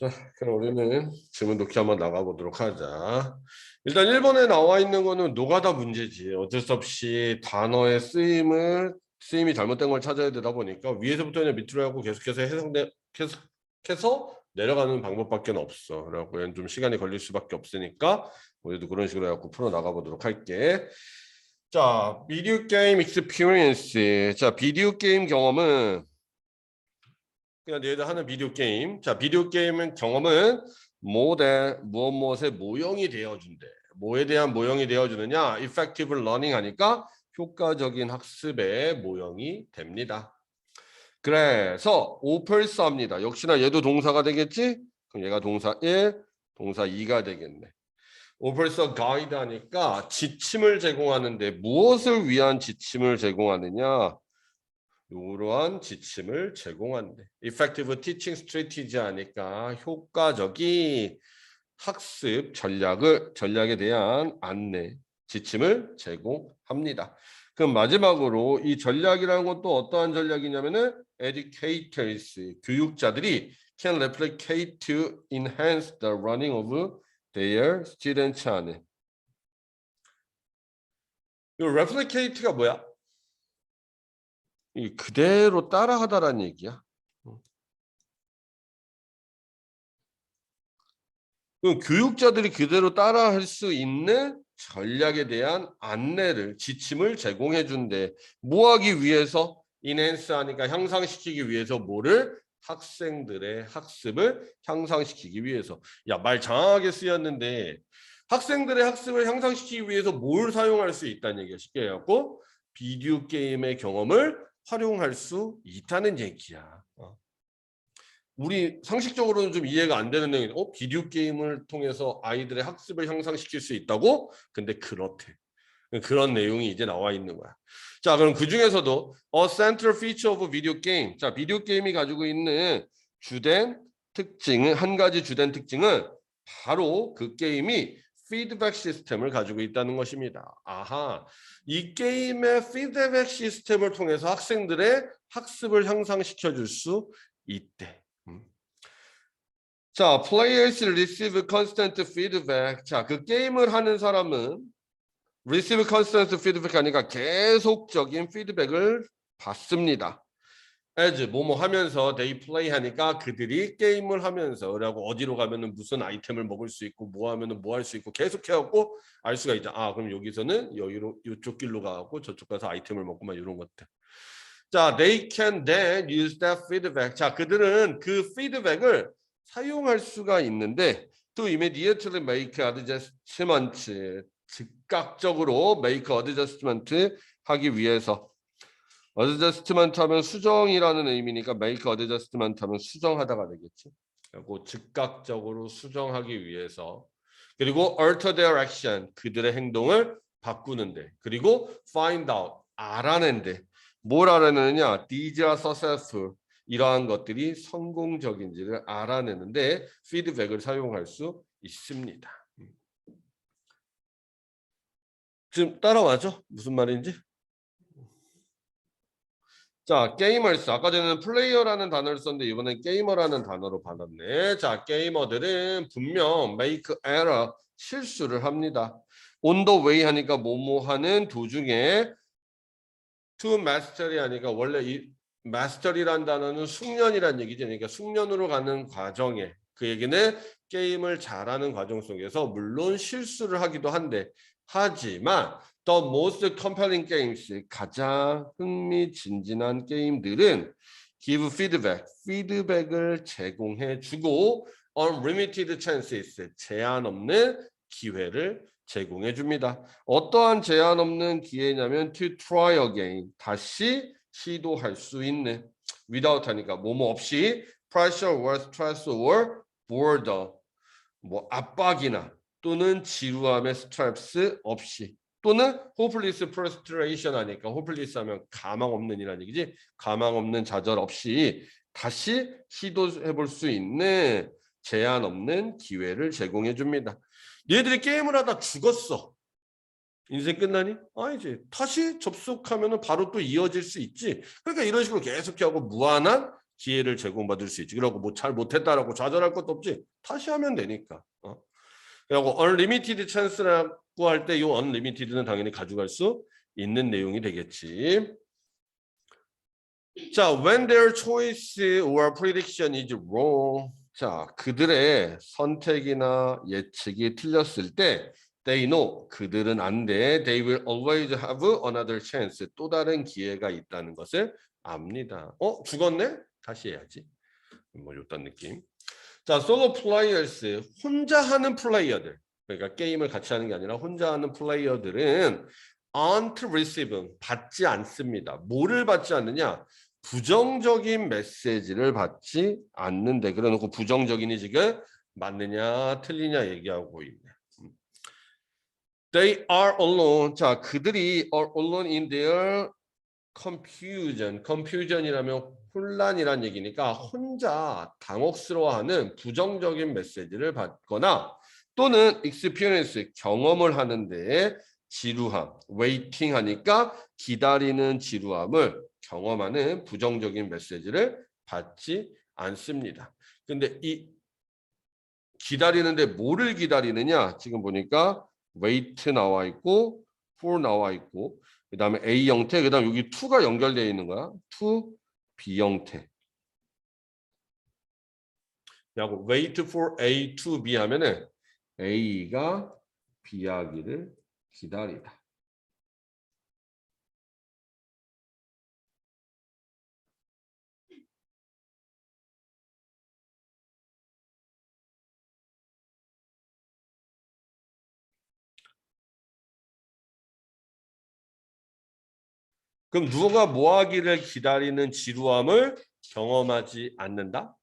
자, 그럼 우리는 질문 독기 한번 나가보도록 하자. 일단 1번에 나와 있는 거는 노가다 문제지. 어쩔 수 없이 단어의 쓰임을 쓰임이 잘못된 걸 찾아야 되다 보니까 위에서부터 그냥 밑으로 하고 계속해서 해석돼 계속해서 내려가는 방법밖에 없어. 그래갖고 얘는 좀 시간이 걸릴 수밖에 없으니까 우리도 그런 식으로 해갖고 풀어 나가보도록 할게. 자, 비디오 게임 익스피리언스. 자, 비디오 게임 경험은 그냥 얘들 하는 비디오 게임. 자, 비디오 게임은 경험은 뭐대 무엇 무엇의 모형이 되어준대. 뭐에 대한 모형이 되어주느냐? effective learning 하니까 효과적인 학습의 모형이 됩니다. 그래서 오펠스합니다. 역시나 얘도 동사가 되겠지? 그럼 얘가 동사 1, 동사 2가 되겠네. 오펠서 가이드 하니까 지침을 제공하는데 무엇을 위한 지침을 제공하느냐? 이러한 지침을 제공한대. Effective teaching strategy 하니까 효과적인 학습 전략을 전략에 대한 안내, 지침을 제공합니다. 그럼 마지막으로 이 전략이라는 것도 어떠한 전략이냐면은 educators 교육자들이 can replicate to enhance the running of their students 안에. 이 replicate가 뭐야? 이 그대로 따라하다라는 얘기야. 그럼 교육자들이 그대로 따라할 수 있는 전략에 대한 안내를 지침을 제공해 준대. 뭐 하기 위해서? 인핸스 하니까 향상시키기 위해서 뭐를? 학생들의 학습을 향상시키기 위해서. 야, 말 장하게 쓰였는데 학생들의 학습을 향상시키기 위해서 뭘 사용할 수 있다는 얘기야. 쉽게 해갖고 비디오 게임의 경험을 활용할 수 있다는 얘기야. 어. 우리 상식적으로는 좀 이해가 안 되는 내용인데 어? 비디오 게임을 통해서 아이들의 학습을 향상시킬 수 있다고? 근데 그렇대. 그런 내용이 이제 나와 있는 거야. 자, 그럼 그 중에서도 a central feature of video game. 자, 비디오 게임이 가지고 있는 주된 특징은 한 가지 주된 특징은 바로 그 게임이 피드백 시스템을 가지고 있다는 것입니다. 아하, 이 게임의 피드백 시스템을 통해서 학생들의 학습을 향상시켜 줄 수 있대. 음. 자, players receive constant feedback. 자, 그 게임을 하는 사람은 receive constant feedback 하니까 계속적인 피드백을 받습니다. As 뭐뭐 하면서 they play 하니까 그들이 게임을 하면서 라고 어디로 가면은 무슨 아이템을 먹을 수 있고 뭐 하면은 뭐 할 수 있고 계속 해갖고 알 수가 있죠. 아 그럼 여기서는 여기로 이쪽 길로 가고 저쪽 가서 아이템을 먹고 막 이런 것들. 자, they can then use that feedback. 자, 그들은 그 피드백을 사용할 수가 있는데 to immediately make adjustments 즉각적으로 make adjustment 하기 위해서 adjustment 하면 수정이라는 의미니까 make adjustment 하면 수정하다가 되겠지. 그리고 즉각적으로 수정하기 위해서 그리고 alter their action 그들의 행동을 바꾸는데 그리고 find out 알아낸데 뭘 알아내느냐 these are successful 이러한 것들이 성공적인지를 알아내는데 피드백을 사용할 수 있습니다. 지금 따라와죠? 무슨 말인지? 자, 게이머스. 아까 전에는 플레이어라는 단어를 썼는데 이번엔 게이머라는 단어로 받았네. 자, 게이머들은 분명 make error 실수를 합니다. on the way 하니까 뭐뭐 하는 도중에 to mastery 하니까 원래 이 mastery라는 단어는 숙련이라는 얘기죠. 그러니까 숙련으로 가는 과정에 그 얘기는 게임을 잘하는 과정 속에서 물론 실수를 하기도 한데 하지만 the most compelling games 가장 흥미진진한 게임들은 give feedback 피드백을 제공해 주고 unlimited chances 제한 없는 기회를 제공해 줍니다. 어떠한 제한 없는 기회냐면 to try again 다시 시도할 수 있는 without 하니까 뭐뭐 없이 pressure or stress or boredom 뭐 압박이나 또는 지루함의 스트레스 없이 또는 hopeless frustration 하니까 hopeless 하면 가망 없는 이라는 얘기지 가망 없는 좌절 없이 다시 시도해 볼 수 있는 제한 없는 기회를 제공해 줍니다. 얘들이 게임을 하다 죽었어. 인생 끝나니? 아니지. 다시 접속하면 바로 또 이어질 수 있지. 그러니까 이런 식으로 계속하고 무한한 기회를 제공받을 수 있지. 그러고 뭐 잘 못했다라고 좌절할 것도 없지. 다시 하면 되니까. 어. 그리고 unlimited chance라고 할 때이 unlimited는 당연히 가져갈 수 있는 내용이 되겠지. 자, when their choice or prediction is wrong. 자, 그들의 선택이나 예측이 틀렸을 때 they know 그들은 안 돼. they will always have another chance. 또 다른 기회가 있다는 것을 압니다. 어, 죽었네? 다시 해야지. 뭐 이런 느낌. 자, 솔로 플레이어스 혼자 하는 플레이어들. 그러니까 게임을 같이 하는 게 아니라 혼자 하는 플레이어들은 aren't receiving 받지 않습니다. 뭐를 받지 않느냐? 부정적인 메시지를 받지 않는데 그래놓고 부정적인이 지금 맞느냐 틀리냐 얘기하고 있네. 음. They are alone. 자, 그들이 are alone in their confusion. confusion이라면 혼란이란 얘기니까 혼자 당혹스러워하는 부정적인 메시지를 받거나 또는 experience 경험을 하는데 지루함, waiting 하니까 기다리는 지루함을 경험하는 부정적인 메시지를 받지 않습니다. 근데 이 기다리는데 뭐를 기다리느냐? 지금 보니까 wait 나와 있고 for 나와 있고 그다음에 A 형태 그다음 여기 to가 연결되어 있는 거야. to B 형태. 라고 wait for A to B 하면은 A가 B 하기를 기다리다. 그럼 누가 뭐 하기를 기다리는 지루함을 경험하지 않는다?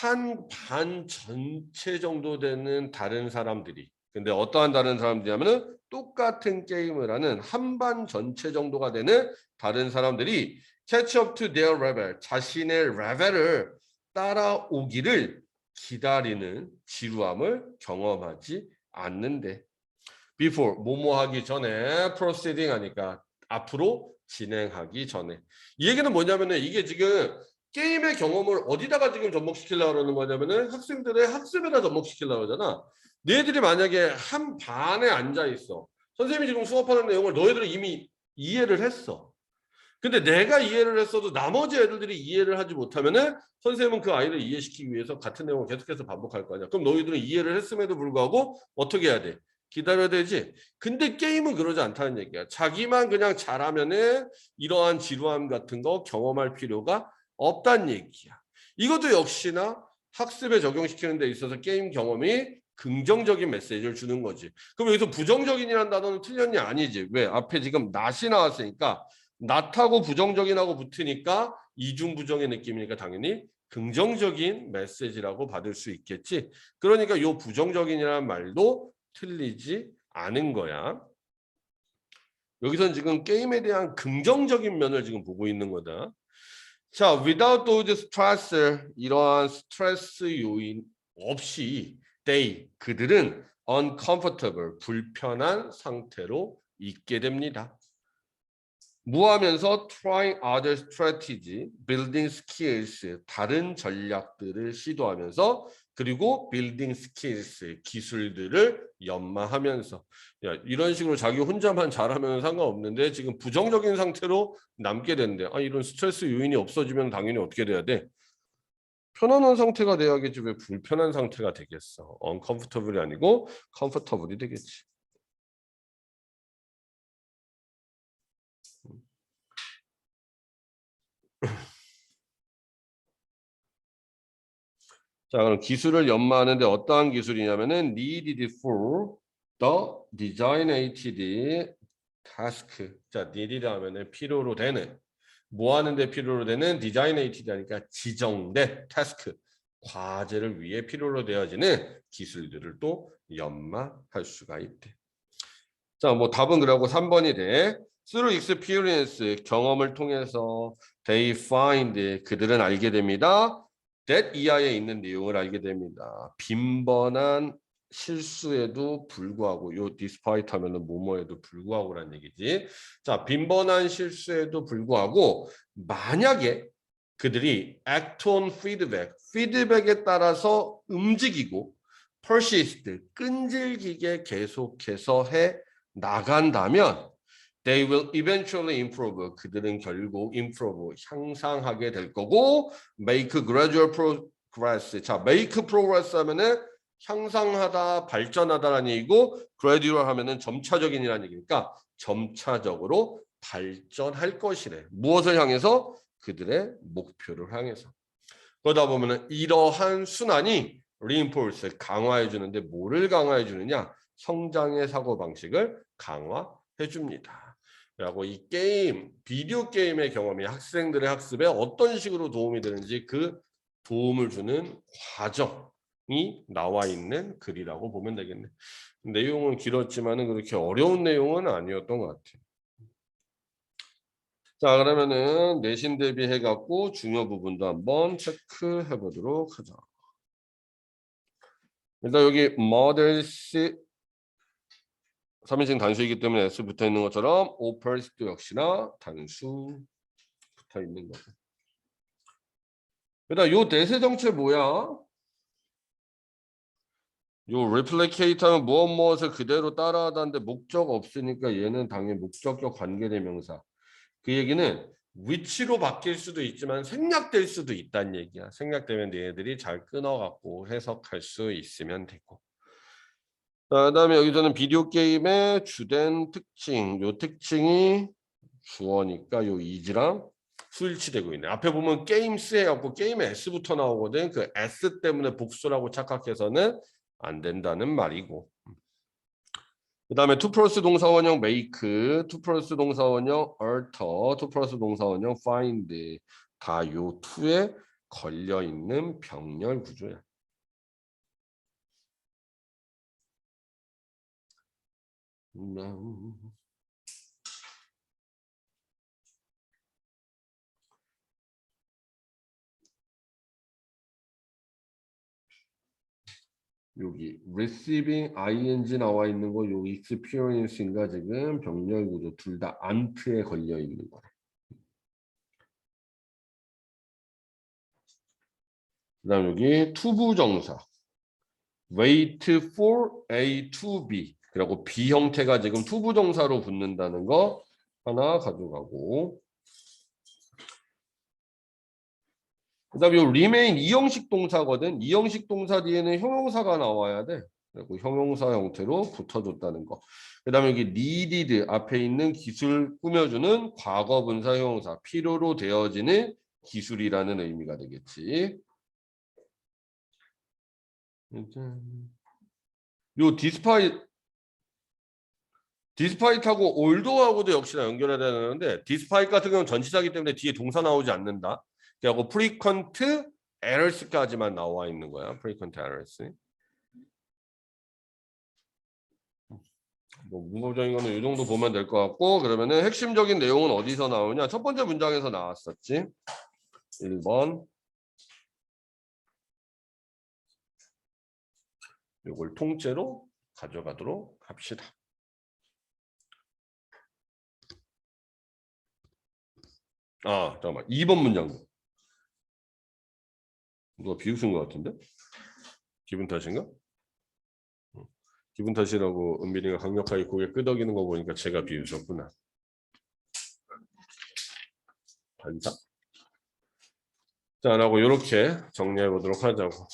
한 반 전체 정도 되는 다른 사람들이 근데 어떠한 다른 사람들이냐면은 똑같은 게임을 하는 한 반 전체 정도가 되는 다른 사람들이 catch up to their level 자신의 레벨을 따라오기를 기다리는 지루함을 경험하지 않는데. Before 뭐뭐 하기 전에 proceeding 하니까 앞으로 진행하기 전에. 이 얘기는 뭐냐면은 이게 지금 게임의 경험을 어디다가 지금 접목시키려고 그러는 거냐면은 학생들의 학습에다 접목시키려고 그러잖아. 너희들이 만약에 한 반에 앉아 있어. 선생님이 지금 수업하는 내용을 너희들이 이미 이해를 했어. 근데 내가 이해를 했어도 나머지 애들이 이해를 하지 못하면은 선생님은 그 아이를 이해시키기 위해서 같은 내용을 계속해서 반복할 거 아니야. 그럼 너희들은 이해를 했음에도 불구하고 어떻게 해야 돼? 기다려야 되지. 근데 게임은 그러지 않다는 얘기야. 자기만 그냥 잘하면은 이러한 지루함 같은 거 경험할 필요가 없다는 얘기야. 이것도 역시나 학습에 적용시키는 데 있어서 게임 경험이 긍정적인 메시지를 주는 거지. 그럼 여기서 부정적인이라는 단어는 틀렸냐? 아니지. 왜? 앞에 지금 낫이 나왔으니까 낫하고 부정적인하고 붙으니까 이중부정의 느낌이니까 당연히 긍정적인 메시지라고 받을 수 있겠지. 그러니까 이 부정적인이라는 말도 틀리지 않은 거야. 여기선 지금 게임에 대한 긍정적인 면을 지금 보고 있는 거다. 자, without those stress, 이러한 스트레스 요인 없이 they, 그들은 uncomfortable, 불편한 상태로 있게 됩니다. 무하면서 trying other strategy, building skills, 다른 전략들을 시도하면서 그리고 building skills, 기술들을 연마하면서 야, 이런 식으로 자기 혼자만 잘하면 상관없는데 지금 부정적인 상태로 남게 된대. 아 이런 스트레스 요인이 없어지면 당연히 어떻게 돼야 돼? 편안한 상태가 돼야겠지 왜 불편한 상태가 되겠어? uncomfortable이 아니고 comfortable이 되겠지. 자, 그럼 기술을 연마하는데 어떠한 기술이냐면은 needed for the designated task. 자, needed 하면은 필요로 되는 뭐 하는데 필요로 되는 designated 하니까 지정된 task. 과제를 위해 필요로 되어지는 기술들을 또 연마할 수가 있대. 자, 뭐 답은 그러고 3번이 돼. Through experience 경험을 통해서 they find 그들은 알게 됩니다. That 이하에 있는 내용을 알게 됩니다. 빈번한 실수에도 불구하고 요 despite 하면은 뭐뭐에도 불구하고라는 얘기지. 자, 빈번한 실수에도 불구하고 만약에 그들이 act on feedback, 피드백에 따라서 움직이고 persist, 끈질기게 계속해서 해 나간다면 they will eventually improve. 그들은 결국 improve, 향상하게 될 거고 make gradual progress. 자, make progress 하면은 향상하다, 발전하다라는 얘기고 gradual 하면은 점차적인이라는 얘기니까 점차적으로 발전할 것이래. 무엇을 향해서? 그들의 목표를 향해서. 그러다 보면은 이러한 순환이 reinforce 강화해 주는데 뭐를 강화해 주느냐? 성장의 사고 방식을 강화해 줍니다. 라고 이 게임, 비디오 게임의 경험이 학생들의 학습에 어떤 식으로 도움이 되는지 그 도움을 주는 과정이 나와 있는 글이라고 보면 되겠네. 내용은 길었지만 은 그렇게 어려운 내용은 아니었던 것 같아요. 자 그러면은 내신 대비해 갖고 중요 부분도 한번 체크해 보도록 하자. 일단 여기 models 3인칭 단수이기 때문에 s 붙어 있는 것처럼 oppos도 역시나 단수 붙어 있는 거고. 일단 요 대세 정체 뭐야? 요 하면 무엇 무엇을 그대로 따라하다는데 목적 없으니까 얘는 당연히 목적격 관계대명사. 그 얘기는 위치로 바뀔 수도 있지만 생략될 수도 있다는 얘기야. 생략되면 얘네들이 잘 끊어갖고 해석할 수 있으면 되고. 자, 그다음에 여기서는 비디오 게임의 주된 특징, 요 특징이 주어니까 요 이지랑 수일치되고 있네. 앞에 보면 게임스 해갖고 게임에 s부터 나오거든. 그 s 때문에 복수라고 착각해서는 안 된다는 말이고. 그 다음에 투 플러스 동사원형 make, 투 플러스 동사원형 alter, 투 플러스 동사원형 find 다요 투에 걸려 있는 병렬 구조야. 음. 여기 receiving ing 나와 있는 거요 experience인가 지금 병렬 구조 둘 다 ant에 걸려 있는 거래. 그다음 여기 투부 정사 wait for A to B 그리고 B 형태가 지금 투부 정사로 붙는다는 거 하나 가져가고 그 다음에 요 remain 이형식 동사거든. 이형식 동사 뒤에는 형용사가 나와야 돼. 그리고 형용사 형태로 붙어줬다는 거. 그 다음에 여기 needed 앞에 있는 기술 꾸며주는 과거 분사 형용사 필요로 되어지는 기술이라는 의미가 되겠지. 요 디스파이 디스파이트하고 올도하고도 역시나 연결해야 되는데 디스파이트 같은 경우는 전치사기 때문에 뒤에 동사 나오지 않는다. 그리고 frequent errors까지만 나와 있는 거야. frequent errors. 뭐 문법적인 거는 이 정도 보면 될 것 같고 그러면은 핵심적인 내용은 어디서 나오냐? 첫 번째 문장에서 나왔었지. 1번 요걸 통째로 가져가도록 합시다. 아, 잠깐만. 2번 문장. 누가 비웃은 것 같은데? 기분 탓인가? 어, 기분 탓이라고 은빈이가 강력하게 고개 끄덕이는 거 보니까 제가 비웃었구나. 반사. 자, 라고 이렇게 정리해 보도록 하자고.